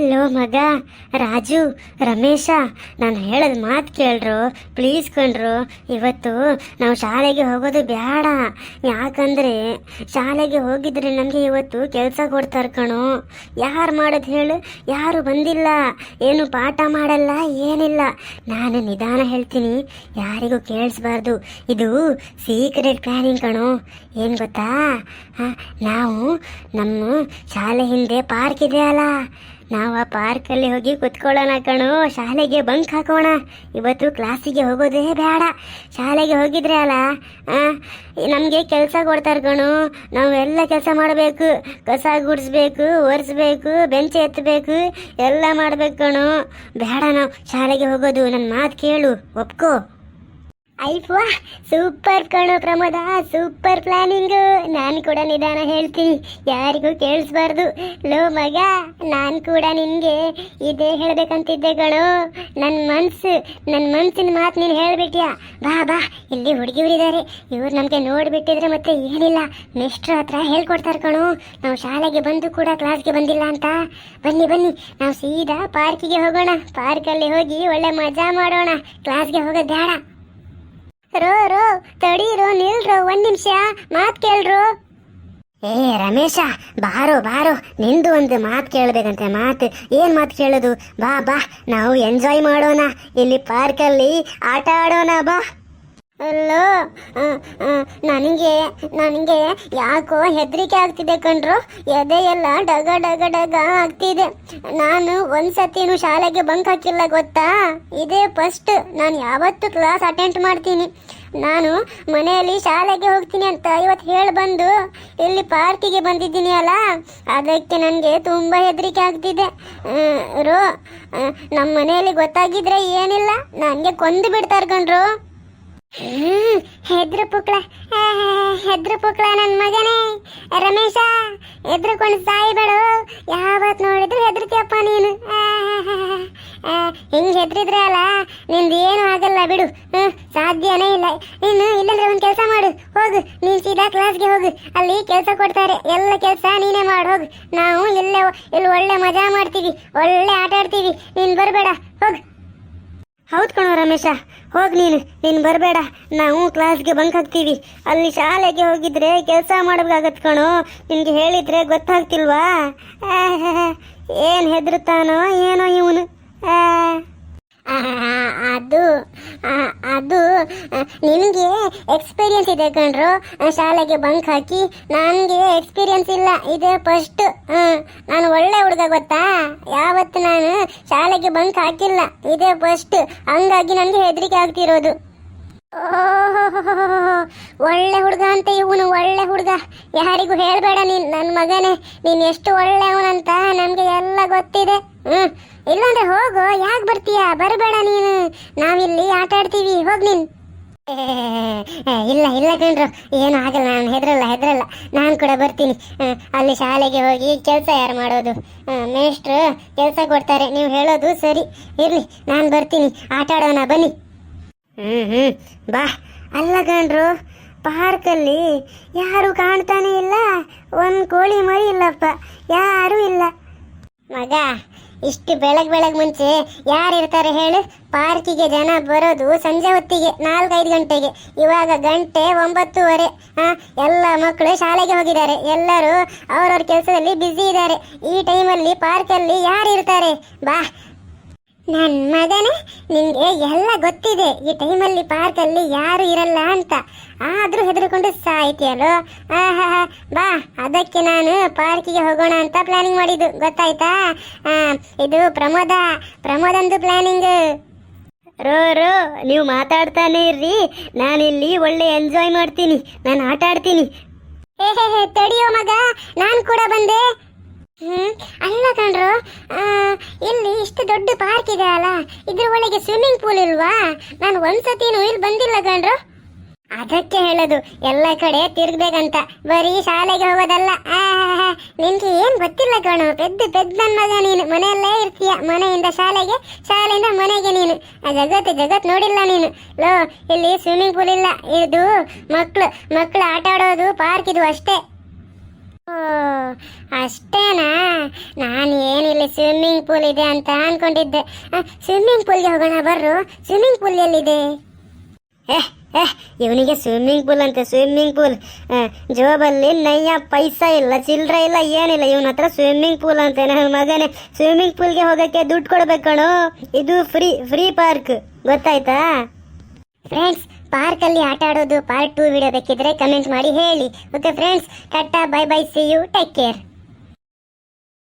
Low ಮಗ, ರಾಜು, ರಮೇಶ, ನಾನು ಹೇಳೋದು ಮಾತು ಕೇಳ್ರು ಪ್ಲೀಸ್ ಕಣ್ರು. ಇವತ್ತು ನಾವು ಶಾಲೆಗೆ ಹೋಗೋದು ಬೇಡ ಯಾಕಂದರೆ ಶಾಲೆಗೆ ಹೋಗಿದ್ರೆ ನಮಗೆ ಇವತ್ತು ಕೆಲಸ ಕೊಡ್ತಾರೆ ಕಣೋ. ಯಾರು ಮಾಡೋದು ಹೇಳು? ಯಾರು ಬಂದಿಲ್ಲ. ಏನು ಪಾಠ ಮಾಡಲ್ಲ, ಏನಿಲ್ಲ. ನಾನು ನಿಧಾನ ಹೇಳ್ತೀನಿ. ಯಾರಿಗೂ ಕೇಳಿಸ್ಬಾರ್ದು. ಇದು ಸೀಕ್ರೆಟ್ ಪ್ಲಾನಿಂಗ್ ಕಣೋ. ಏನು ಗೊತ್ತಾ? ನಾವು ನಮ್ಮ ಶಾಲೆ ಹಿಂದೆ ಪಾರ್ಕ್ ಇದೆ ಅಲ್ಲ. ನಾವು ಆ ಪಾರ್ಕಲ್ಲಿ ಹೋಗಿ ಕುತ್ಕೊಳ್ಳೋಣ ಕಣೋ. ಶಾಲೆಗೆ ಬಂಕ್ ಹಾಕೋಣ. ಇವತ್ತು ಕ್ಲಾಸಿಗೆ ಹೋಗೋದೇ ಬೇಡ. ಶಾಲೆಗೆ ಹೋಗಿದ್ರೆ ಅಲ್ಲ ನಮಗೆ ಕೆಲಸ ಕೊಡ್ತಾರೆ ಕಣೋ. ನಾವು ಎಲ್ಲ ಕೆಲಸ ಮಾಡಬೇಕು. ಕಸ ಗುಡಿಸ್ಬೇಕು, ಒರೆಸ್ಬೇಕು, ಬೆಂಚ್ ಎತ್ತಬೇಕು ಎಲ್ಲ ಮಾಡ್ಬೇಕು ಕಣೋ. ಬೇಡ ನಾವು ಶಾಲೆಗೆ ಹೋಗೋದು. ನನ್ನ ಮಾತು ಕೇಳು. ಒಪ್ಕೋ. ಐಫ್ವಾ ಸೂಪರ್ ಕಣೋ ಪ್ರಮೋದ, ಸೂಪರ್ ಪ್ಲಾನಿಂಗು. ನಾನು ಕೂಡ ನಿಧಾನ ಹೇಳ್ತೀನಿ, ಯಾರಿಗೂ ಕೇಳಿಸ್ಬಾರ್ದು. ಲೋ ಮಗ, ನಾನು ಕೂಡ ನಿನಗೆ ಇದೇ ಹೇಳಬೇಕಂತಿದ್ದೆ ಕಣೋ. ನನ್ನ ಮನಸ್ಸು ನನ್ನ ಮನಸ್ಸಿನ ಮಾತು ನೀನು ಹೇಳ್ಬಿಟ್ಯಾ? ಬಾ ಬಾ, ಇಲ್ಲಿ ಹುಡುಗಿಯವರಿದ್ದಾರೆ ಇವ್ರು ನಮಗೆ ನೋಡಿಬಿಟ್ಟಿದ್ರೆ ಮತ್ತೆ ಏನಿಲ್ಲ. ಮಿಸ್ಟ್ರ್ ಹತ್ರ ಹೇಳ್ಕೊಡ್ತಾರೆ ಕಣೋ. ನಾವು ಶಾಲೆಗೆ ಬಂದು ಕೂಡ ಕ್ಲಾಸ್ಗೆ ಬಂದಿಲ್ಲ ಅಂತ. ಬನ್ನಿ ಬನ್ನಿ, ನಾವು ಸೀದಾ ಪಾರ್ಕಿಗೆ ಹೋಗೋಣ. ಪಾರ್ಕಲ್ಲಿ ಹೋಗಿ ಒಳ್ಳೆ ಮಜಾ ಮಾಡೋಣ. ಕ್ಲಾಸ್ಗೆ ಹೋಗೋದು ಬೇಡ. ರೋ ರೋ ತಡೀರೋ ನಿಲ್ರೋ, ಒಂದ್ ನಿಮಿಷ, ಮಾತ್ ಕೇಳ್ರು. ಏ, ರಮೇಶ, ಬಾರೋ ಬಾರೋ, ನಿಂದು ಒಂದು ಮಾತು ಕೇಳಬೇಕಂತೆ, ಮಾತು. ಏನ್ ಮಾತು ಕೇಳೋದು? ಬಾ ಬಾ, ನಾವು ಎಂಜಾಯ್ ಮಾಡೋಣ. ಇಲ್ಲಿ ಪಾರ್ಕಲ್ಲಿ ಆಟ ಆಡೋಣ, ಬಾ. ಅಲ್ಲೋ ನನಗೆ ನನಗೆ ಯಾಕೋ ಹೆದರಿಕೆ ಆಗ್ತಿದೆ ಕಣ್ರು. ಎದೆಯೆಲ್ಲ ಡಗ ಡಗ ಡಗ ಆಗ್ತಿದೆ. ನಾನು ಒಂದ್ಸತಿನೂ ಶಾಲೆಗೆ ಬಂಕ್ ಹಾಕಿಲ್ಲ, ಗೊತ್ತಾ? ಇದೇ ಫಸ್ಟ್ ನಾನು ಯಾವತ್ತು ಕ್ಲಾಸ್ ಅಟೆಂಡ್ ಮಾಡ್ತೀನಿ. ನಾನು ಮನೆಯಲ್ಲಿ ಶಾಲೆಗೆ ಹೋಗ್ತೀನಿ ಅಂತ ಇವತ್ತು ಹೇಳಿ ಬಂದು, ಇಲ್ಲಿ ಪಾರ್ಕಿಗೆ ಬಂದಿದ್ದೀನಿ ಅಲ್ಲ? ಅದಕ್ಕೆ ನನಗೆ ತುಂಬ ಹೆದರಿಕೆ ಆಗ್ತಿದೆ. ರೋ ನಮ್ಮ ಮನೆಯಲ್ಲಿ ಗೊತ್ತಾಗಿದ್ರೆ ಏನಿಲ್ಲ. ನನಗೆ ಕೊಂದು ಬಿಡ್ತಾರೆ ಕಣ್ರು. ಹ್ಮ್ ಹೆದ್ರು ಪುಕ್ಳ. ಹೆದ್ರು ಪುಕ್ಳ ನನ್ನ ಮಗನೇ. ರಮೇಶ, ಹೆದ್ರುಕೊಂಡು ಸಾಯಿಬೇಡು ಯಾವತ್ ನೋಡಿದ್ರು ಹೆದ್ರತಿಯಪ್ಪ ನೀನು. ಹಿಂಗ್ ಹೆದ್ರಿದ್ರೆ ಅಲ್ಲ, ನಿಂದು ಏನು ಆಗಲ್ಲ ಬಿಡು. ಹ್ಮ್, ಸಾಧ್ಯನೇ ಇಲ್ಲ. ನೀನು ಇಲ್ಲಂದ್ರೆ ಒಂದು ಕೆಲಸ ಮಾಡು. ಹೋಗು ನೀನು ಸೀದಾ ಕ್ಲಾಸ್ಗೆ ಹೋಗು. ಅಲ್ಲಿ ಕೆಲಸ ಕೊಡ್ತಾರೆ. ಎಲ್ಲ ಕೆಲಸ ನೀನೇ ಮಾಡು. ಹೋಗು. ನಾವು ಇಲ್ಲೇ, ಇಲ್ಲಿ ಒಳ್ಳೆ ಮಜಾ ಮಾಡ್ತೀವಿ. ಒಳ್ಳೆ ಆಟ ಆಡ್ತೀವಿ. ನೀನು ಬರಬೇಡ. ಹೋಗು. ಹೌದು ಕಣೋ ರಮೇಶ, ಹೋಗಿ ನೀನು ನೀನು ಬರಬೇಡ. ನಾವು ಕ್ಲಾಸ್ಗೆ ಬಂಕ್ ಹಾಕ್ತೀವಿ. ಅಲ್ಲಿ ಶಾಲೆಗೆ ಹೋಗಿದ್ರೆ ಕೆಲಸ ಮಾಡಬೇಕಾಗತ್ತೆ ಕಣೋ. ನಿಮಗೆ ಹೇಳಿದರೆ ಗೊತ್ತಾಗ್ತಿಲ್ವಾ? ಏನು ಹೆದರುತ್ತಾನೋ, ಏನೋ ಇವನು. ಅದು ಅದು ನಿನಗೆ ಎಕ್ಸ್ಪೀರಿಯನ್ಸ್ ಇದೆ ಕಣ್ರು. ಶಾಲೆಗೆ ಬಂಕ್ ಹಾಕಿ, ನನಗೆ ಎಕ್ಸ್ಪೀರಿಯನ್ಸ್ ಇಲ್ಲ. ಇದೆ ಫಸ್ಟ್ ನಾನು ಒಳ್ಳೆ ಹುಡುಗ ಗೊತ್ತಾ? ಯಾವತ್ತು ನಾನು ಶಾಲೆಗೆ ಬಂಕ್ ಹಾಕಿಲ್ಲ. ಇದೆ ಫಸ್ಟ್ ಹಂಗಾಗಿ ನನಗೆ ಹೆದರಿಕೆ ಆಗ್ತಿರೋದು. ಒಳ್ಳೆ ಹುಡುಗ ಅಂತ ಇವನು, ಒಳ್ಳೆ ಹುಡುಗ. ಯಾರಿಗೂ ಹೇಳ್ಬೇಡ ನೀನ್ ನನ್ನ ಮಗನೇ. ನೀನ್ ಎಷ್ಟು ಒಳ್ಳೆಯವನಂತ ನಮ್ಗೆ ಎಲ್ಲ ಗೊತ್ತಿದೆ. ಹ್ಮ್, ಇಲ್ಲಾಂದ್ರೆ ಹೋಗು, ಯಾಕೆ ಬರ್ತೀಯ? ಬರಬೇಡ ನೀನು. ನಾವಿಲ್ಲಿ ಆಟ ಆಡ್ತೀವಿ, ಹೋಗ್ ನೀನ್. ಇಲ್ಲ ಇಲ್ಲ ಕಣ್ರು, ಏನು ಆಗಲ್ಲ, ನಾನು ಹೆದ್ರಲ್ಲ ಹೆದ್ರಲ್ಲ. ನಾನು ಕೂಡ ಬರ್ತೀನಿ. ಅಲ್ಲಿ ಶಾಲೆಗೆ ಹೋಗಿ ಕೆಲಸ ಯಾರು ಮಾಡೋದು? ಮೇಷ್ಟ್ರು ಕೆಲಸ ಕೊಡ್ತಾರೆ, ನೀವು ಹೇಳೋದು ಸರಿ. ಇರ್ಲಿ, ನಾನು ಬರ್ತೀನಿ. ಆಟ ಆಡೋಣ, ಬನ್ನಿ. ಹ್ಮ್ ಬಾ. ಅಲ್ಲ ಗಂಡ್ರು, ಪಾರ್ಕಲ್ಲಿ ಯಾರು ಕಾಣ್ತಾನೆ ಇಲ್ಲ. ಒಂದ್ ಕೋಳಿ ಮರಿ ಇಲ್ಲಪ್ಪ. ಯಾರು ಇಲ್ಲ. ಮಗ, ಇಷ್ಟು ಬೆಳಗ್ ಬೆಳಗ್ ಮುಂಚೆ ಯಾರು ಇರ್ತಾರೆ ಹೇಳು? ಪಾರ್ಕಿಗೆ ಜನ ಬರೋದು ಸಂಜೆ ಹೊತ್ತಿಗೆ, ನಾಲ್ಕೈದು ಗಂಟೆಗೆ. ಇವಾಗ ಗಂಟೆ ಒಂಬತ್ತುವರೆ. ಹಾ, ಎಲ್ಲ ಮಕ್ಕಳು ಶಾಲೆಗೆ ಹೋಗಿದ್ದಾರೆ. ಎಲ್ಲರೂ ಅವ್ರವ್ರ ಕೆಲಸದಲ್ಲಿ ಬ್ಯುಸಿ ಇದ್ದಾರೆ. ಈ ಟೈಮಲ್ಲಿ ಪಾರ್ಕಲ್ಲಿ ಯಾರು ಇರ್ತಾರೆ? ಬಾ ನನ್ ಮಗನೇ ನಿಂಗೆ ಎಲ್ಲ ಗೊತ್ತಿದೆ. ಈ ಟೈಮಲ್ಲಿ ಪಾರ್ಕಲ್ಲಿ ಯಾರು ಇರಲ್ಲ ಅಂತ. ಆದರೂ ಹೆದರ್ಕೊಂಡು ಸಾಯ್ತಿಯಲ್ಲೋ? ಆಹಾ, ಬಾ, ಅದಕ್ಕೆ ನಾನು ಪಾರ್ಕಿಗೆ ಹೋಗೋಣ ಅಂತ ಪ್ಲಾನಿಂಗ್ ಮಾಡಿದ್ದು. ಗೊತ್ತಾಯ್ತಾ? ಇದು ಪ್ರಮೋದ, ಪ್ರಮೋದಂದು ಪ್ಲಾನಿಂಗ್ ರೋ ರೋ, ನೀವು ಮಾತಾಡ್ತಾನೆ ಇರ್ರಿ. ನಾನಿಲ್ಲಿ ಒಳ್ಳೆ ಎಂಜಾಯ್ ಮಾಡ್ತೀನಿ. ನಾನು ಆಟ ಆಡ್ತೀನಿ ಹೇ, ತಡಿಯೋ ಮಗ. ನಾನು ಕೂಡ ಬಂದೆ. ಹ್ಮ್? ಅಲ್ಲ ಕಣ್ರು ಇಲ್ಲಿ ಇಷ್ಟು ದೊಡ್ಡ ಪಾರ್ಕ್ ಇದೆ ಅಲ್ಲ, ಇದ್ರ ಒಳಗೆ ಸ್ವಿಮ್ಮಿಂಗ್ ಪೂಲ್ ಇಲ್ವಾ? ನಾನು ಒಂದ್ಸತಿನೂ ಇಲ್ಲಿ ಬಂದಿಲ್ಲ ಕಣ್ರು. ಅದಕ್ಕೆ ಹೇಳೋದು, ಎಲ್ಲ ಕಡೆ ತಿರ್ಗ್ಬೇಕಂತ. ಬರೀ ಶಾಲೆಗೆ ಹೋಗೋದಲ್ಲ. ನಿನ್ಗೆ ಏನ್ ಗೊತ್ತಿಲ್ಲ ಕಣು, ಪೆದ್ದ ಪೆದ್ದ ಮಗ ನೀನು. ಮನೆಯಲ್ಲೇ ಇರ್ತೀಯ, ಮನೆಯಿಂದ ಶಾಲೆಗೆ, ಶಾಲೆಯಿಂದ ಮನೆಗೆ ನೀನು. ಆ ಜಗತ್ ನೋಡಿಲ್ಲ ನೀನು. ಲೋ, ಇಲ್ಲಿ ಸ್ವಿಮ್ಮಿಂಗ್ ಪೂಲ್ ಇಲ್ಲ, ಇದು ಮಕ್ಳು ಮಕ್ಳು ಆಟ ಆಡೋದು ಪಾರ್ಕ್ ಇದು ಅಷ್ಟೇ. ಅಷ್ಟೇನಾ? ನಾನು ಏನಿಲ್ಲ ಸ್ವಿಮ್ಮಿಂಗ್ ಪೂಲ್ ಇದೆ ಅಂತ ಅನ್ಕೊಂಡಿದ್ದೆ. ಸ್ವಿಮ್ಮಿಂಗ್ ಪೂಲ್ಗೆ ಹೋಗೋಣ ಬರ್ರು. ಸ್ವಿಮ್ಮಿಂಗ್ ಪೂಲ್ ಎಲ್ಲಿದೆ? ಏ ಇವನಿಗೆ ಸ್ವಿಮ್ಮಿಂಗ್ ಪೂಲ್ ಅಂತೆ ಸ್ವಿಮ್ಮಿಂಗ್ ಪೂಲ್ ಜೋಬಲ್ಲಿ ನಯ್ಯ ಪೈಸ ಇಲ್ಲ ಚಿಲ್ಲರೆ ಇಲ್ಲ, ಏನಿಲ್ಲ. ಇವನ ಹತ್ರ ಸ್ವಿಮ್ಮಿಂಗ್ ಪೂಲ್ ಅಂತ ನನ್ನ ಮಗನೇ. ಸ್ವಿಮ್ಮಿಂಗ್ ಪೂಲ್ಗೆ ಹೋಗೋಕ್ಕೆ ದುಡ್ಡು ಕೊಡ್ಬೇಕು ಕಣೋ. ಇದು ಫ್ರೀ ಫ್ರೀ ಪಾರ್ಕ್ ಗೊತ್ತಾಯ್ತಾ? ಫ್ರೆಂಡ್ಸ್ ಪಾರ್ಕಲ್ಲಿ ಆಟ ಆಡೋದು ಪಾರ್ಟ್ ಟೂ ವಿಡಿಯೋ ಬೇಕಿದ್ರೆ ಕಮೆಂಟ್ ಮಾಡಿ ಹೇಳಿ. Okay friends tata bye bye see you take care